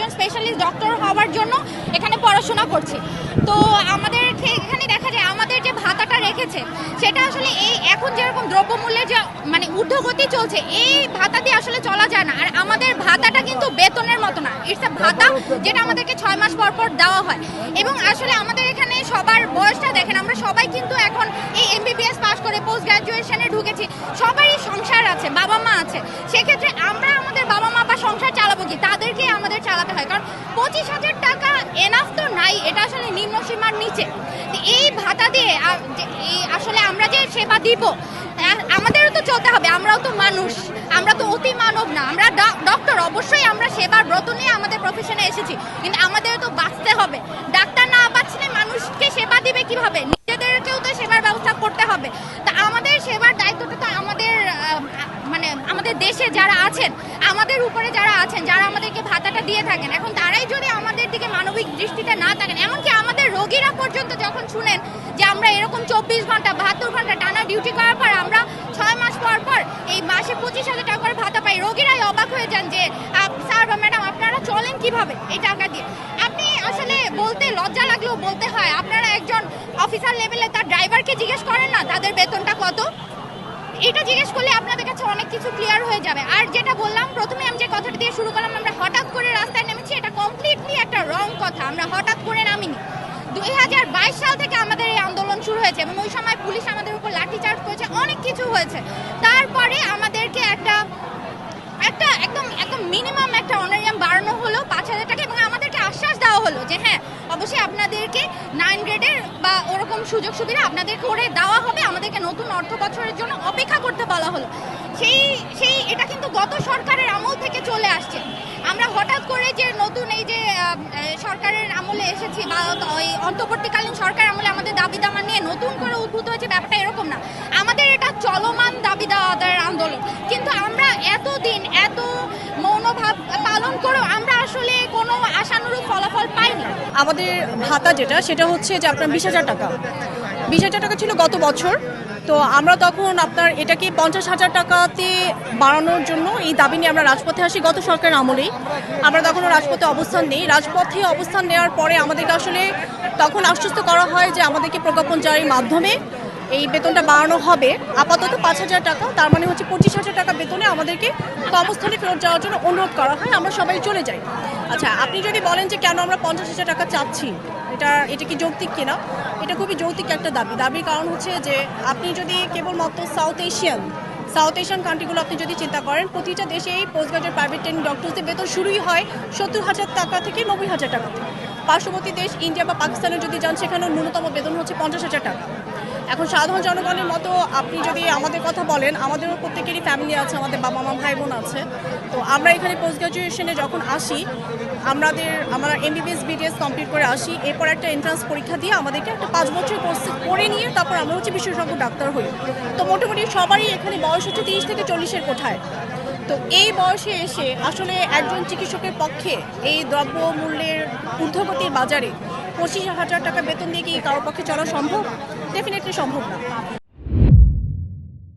একজন specialist doctor হওয়ার জন্য এখানে পড়াশোনা করছি। তো আমাদের এখানে দেখা যায়, আমাদের যে ভাতাটা রেখেছে, সেটা আসলে এই এখন যেরকম দ্রব্যমূল্যের যে মানে ঊর্ধ্বগতি চলছে, এই ভাতা দিয়ে আসলে চলা যায় না। আর আমাদের ভাতাটা কিন্তু বেতনের মতো না। ইটস আ ভাতা যেটা আমাদেরকে ছয় মাস পর পর দেওয়া হয়। এবং আসলে আমাদের এখানে সবার বয়সটা দেখেন, আমরা সবাই কিন্তু এখন এই এমবিবিএস পাস করে পোস্ট গ্রাজুয়েশনে ঢুকেছি। সবারই সংসার আছে, বাবা মা আছে। সেক্ষেত্রে আমরা আমাদের বাবা মা বা সংসার কি তাদেরকে আমাদের চালাতে হয়। কারণ পঁচিশ হাজার টাকা এনাফ তো নাই, এটা আসলে নিম্ন সীমার নিচে। এই ভাতা দিয়ে আসলে আমরা যে সেবা দিব আমাদেরও তো চলতে হবে, আমরাও তো মানুষ, আমরা তো অতি মানব না। আমরা ডক্টর অবশ্যই আমরা সেবার ব্রত নিয়ে আমাদের প্রফেশনে এসেছি, কিন্তু আমাদেরও তো বাঁচতে হবে। ডাক্তার না বাঁচলে মানুষকে সেবা দিবে কীভাবে? নিজেদেরকেও তো সেবার ব্যবস্থা করতে হবে। তা আমাদের সেবার দায়িত্বটা তো আমাদের মানে আমাদের দেশে যারা আছেন আমাদের উপরে যারা আছেন, যারা আমাদেরকে ভাতাটা দিয়ে থাকেন, এখন তারাই যদি আমাদের দিকে মানবিক দৃষ্টিতে না থাকেন, এমনকি আমাদের রোগীরা পর্যন্ত যখন শুনেন যে আমরা এরকম চব্বিশ ঘণ্টা, বাহাত্তর ঘণ্টা টানা ডিউটি করার পর আমরা ছয় মাস পর পর এই মাসে পঁচিশ হাজার টাকা করে ভাতা পাই, রোগীরাই অবাক হয়ে যান যে স্যার বা ম্যাডাম, আপনারা চলেন কীভাবে এই টাকা দিয়ে? আপনি আসলে বলতে লজ্জা লাগলেও বলতে হয়, আপনারা একজন অফিসার লেভেলে তার ড্রাইভারকে জিজ্ঞেস করেন না, তাদের বেতনটা কত? এটা জিজ্ঞেস করলে আপনাদের কাছে অনেক কিছু ক্লিয়ার হয়ে যাবে। আর যেটা বললাম, প্রথমে আমি যে কথাটা দিয়ে শুরু করলাম, আমরা হঠাৎ করে রাস্তায় নেমেছি, এটা কমপ্লিটলি একটা রং কথা। আমরা হঠাৎ করে নামিনি। দুই হাজার বাইশ সাল থেকে আমাদের এই আন্দোলন শুরু হয়েছে এবং ওই সময় পুলিশ আমাদের উপর লাঠিচার্জ করেছে, অনেক কিছু হয়েছে। তারপরে আমাদেরকে একটা একটা, একদম একদম মিনিমাম একটা অনারিয়াম বাড়ানো হলো পাঁচ হাজার টাকা এবং হলো যে হ্যাঁ অবশ্যই আপনাদেরকে নাইন গ্রেডের বা ওরকম সুযোগ সুবিধা আপনাদের করে দেওয়া হবে। আমাদেরকে নতুন অর্থ বছরের জন্য অপেক্ষা করতে বলা হলো। সেই সেই, এটা কিন্তু গত সরকারের আমল থেকে চলে আসছে। আমরা হঠাৎ করে যে নতুন এই যে সরকারের আমলে এসেছি বা ওই অন্তর্বর্তীকালীন সরকার আমলে আমাদের দাবি দাওয়া নিয়ে নতুন করে উদ্ভূত হয়েছে, ব্যাপারটা এরকম না। আমাদের এটা চলমান দাবি দাওয়াদের আন্দোলন। কিন্তু আমরা এতদিন এত মৌনভাব পালন করেও আমরা ফলাফল পাইনি। আমাদের ভাতা যেটা, সেটা হচ্ছে যে আপনার বিশ হাজার টাকা। বিশ হাজার টাকা ছিল গত বছর। তো আমরা তখন আপনার এটাকে পঞ্চাশ হাজার টাকাতে বাড়ানোর জন্য এই দাবি নিয়ে আমরা রাজপথে আসি, গত সরকারের আমলেই। আমরা তখনও রাজপথে অবস্থান নেই। রাজপথে অবস্থান নেওয়ার পরে আমাদেরকে আসলে তখন আশ্বস্ত করা হয় যে আমাদেরকে প্রজ্ঞাপন জারির মাধ্যমে এই বেতনটা বাড়ানো হবে। আপাতত পাঁচ হাজার টাকা, তার মানে হচ্ছে পঁচিশ হাজার টাকা বেতনে আমাদেরকে কর্মস্থলে ফেরত যাওয়ার জন্য অনুরোধ করা হয়, আমরা সবাই চলে যাই। আচ্ছা আপনি যদি বলেন যে কেন আমরা পঞ্চাশ হাজার টাকা চাচ্ছি, এটা এটা কি যৌক্তিক কিনা? এটা খুবই যৌক্তিক একটা দাবি। দাবির কারণ হচ্ছে যে আপনি যদি কেবলমাত্র সাউথ এশিয়ান সাউথ এশিয়ান কান্ট্রিগুলো আপনি যদি চিন্তা করেন, প্রতিটা দেশেই পোস্ট গ্রাজুয়েট প্রাইভেট ট্রেনিং ডক্টরসদের বেতন শুরুই হয় সত্তর হাজার টাকা থেকে নব্বই হাজার টাকা। থেকে পার্শ্ববর্তী দেশ, ইন্ডিয়া বা পাকিস্তানে যদি যান, সেখানেও ন্যূনতম বেতন হচ্ছে পঞ্চাশ হাজার টাকা। এখন সাধারণ জনগণের মতো আপনি যদি আমাদের কথা বলেন, আমাদেরও প্রত্যেকেরই ফ্যামিলি আছে, আমাদের বাবা মা ভাই বোন আছে। তো আমরা এখানে পোস্ট গ্রাজুয়েশনে যখন আসি, আমাদের, আমরা এমবিবিএস বিডিএস কমপ্লিট করে আসি, এরপর একটা এন্ট্রান্স পরীক্ষা দিয়ে আমাদেরকে একটা পাঁচ বছর কোর্স করে নিয়ে তারপর আমরা হচ্ছে বিশেষজ্ঞ ডাক্তার হই। তো মোটামুটি সবারই এখানে বয়স হচ্ছে তিরিশ থেকে চল্লিশের কোঠায়। তো এই বয়সে এসে আসলে একজন চিকিৎসকের পক্ষে এই দ্রব্য মূল্যের ঊর্ধ্বগতির বাজারে পঁচিশ হাজার টাকা বেতন দিয়ে কি কারোর পক্ষে চলা সম্ভব? ডেফিনেটলি সম্ভব না।